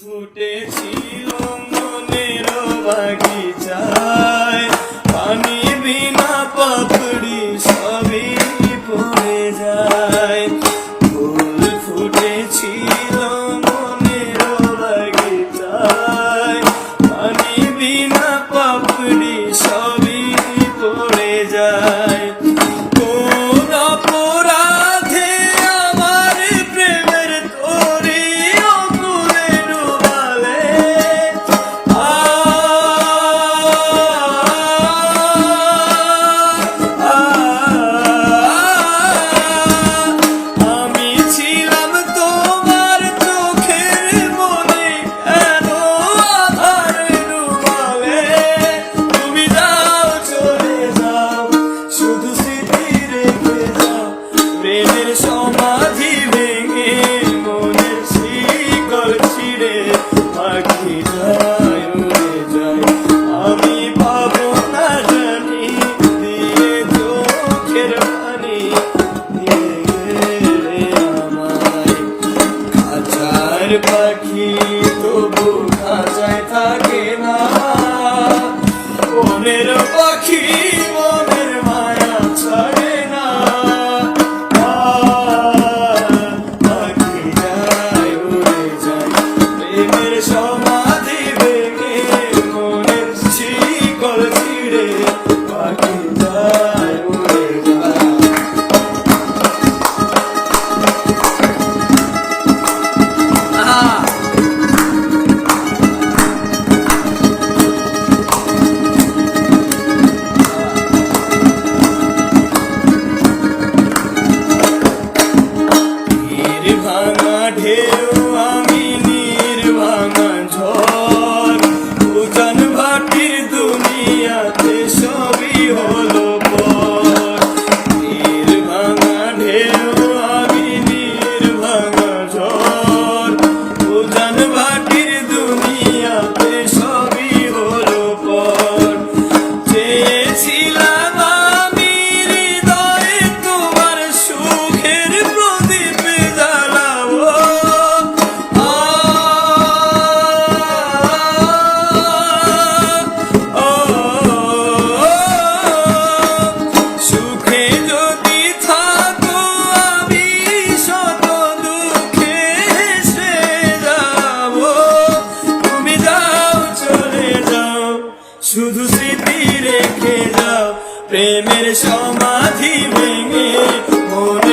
ফুটেছিল মনের বাগিচায়। চোখের থাকে না মনের পাখি মনের মায়া ছাড়ে না পাখি যায় উড়ে যায় স্মৃতি রেখে যাও প্রেমের সমাধি ভেঙে মনে